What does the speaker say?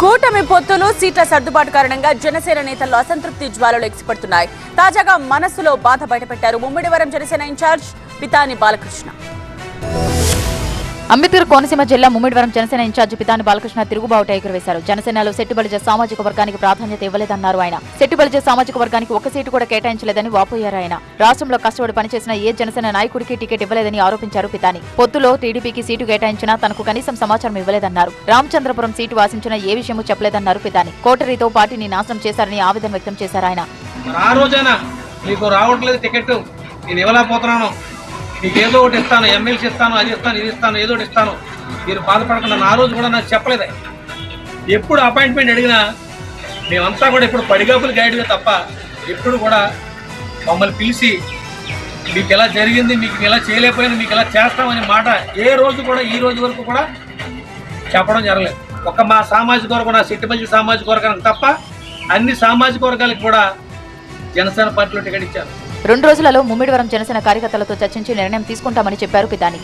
కూటమి పొత్తులు సీట్ల సర్దుబాటు కారణంగా జనసేన నేతల్లో అసంతృప్తి జ్వాలలు ఎగిసిపడుతున్నాయి. తాజాగా మనసులో బాధ బయటపెట్టారు ముమ్మిడివరం జనసేన ఇన్ఛార్జ్ పితాని బాలకృష్ణ. అంబేద్కర్ కోనసీమ జిల్లా ముమ్మిడివరం జనసేన ఇన్ఛార్జి పితాని బాలకృష్ణ తిరుగుబావుట ఎగురవేశారు జనసేనలో సెట్టుబలిజ సామాజిక వర్గానికి ప్రాధాన్యత ఇవ్వలేదన్నారు ఆయన. సెట్టుబలిజ సామాజిక వర్గానికి ఒక సీటు కూడా కేటాయించలేదని వాపోయారు ఆయన. రాష్ట్రంలో కష్టపడి పనిచేసిన ఏ జనసేన నాయకుడికి టికెట్ ఇవ్వలేదని ఆరోపించారు పితాని. పొత్తులో టీడీపీకి సీటు కేటాయించినా తనకు కనీసం సమాచారం ఇవ్వలేదన్నారు. రామచంద్రపురం సీటు ఆశించిన ఏ విషయమూ చెప్పలేదన్నారు పితాని. కోటరీతో పార్టీని నాశనం చేశారని ఆవేదన వ్యక్తం చేశారు ఆయన. ఆ రోజైనా మీకు రావట్లేదు టికెట్ నేను ఇవ్వలేకపోతున్నాను. మీకు ఏదో ఒకటి ఇస్తాను ఎమ్మెల్సీ ఇస్తాను అది ఇస్తాను ఇది ఇస్తాను ఏదో ఒకటి ఇస్తాను. మీరు బాధపడకుండా నా రోజు కూడా నాకు చెప్పలేదు. ఎప్పుడు అపాయింట్మెంట్ అడిగినా మేమంతా కూడా ఇప్పుడు పడిగాపులు గైడ్గా తప్ప ఎప్పుడు కూడా మమ్మల్ని పిలిచి మీకు ఎలా జరిగింది మీకు ఎలా చేయలేకపోయినా మీకు ఎలా చేస్తామనే మాట ఏ రోజు కూడా ఈ రోజు వరకు కూడా చెప్పడం జరగలేదు. ఒక మా సామాజిక వర్గం నా సిట్టిపల్లి సామాజిక వర్గానికి తప్ప అన్ని సామాజిక వర్గాలకు కూడా జనసేన పార్టీలో టికెట్ ఇచ్చారు. రెండు రోజులలో ముమ్మిడివరం జనసేన కార్యకర్తలతో చర్చించి నిర్ణయం తీసుకుంటామని చెప్పారు పితాని.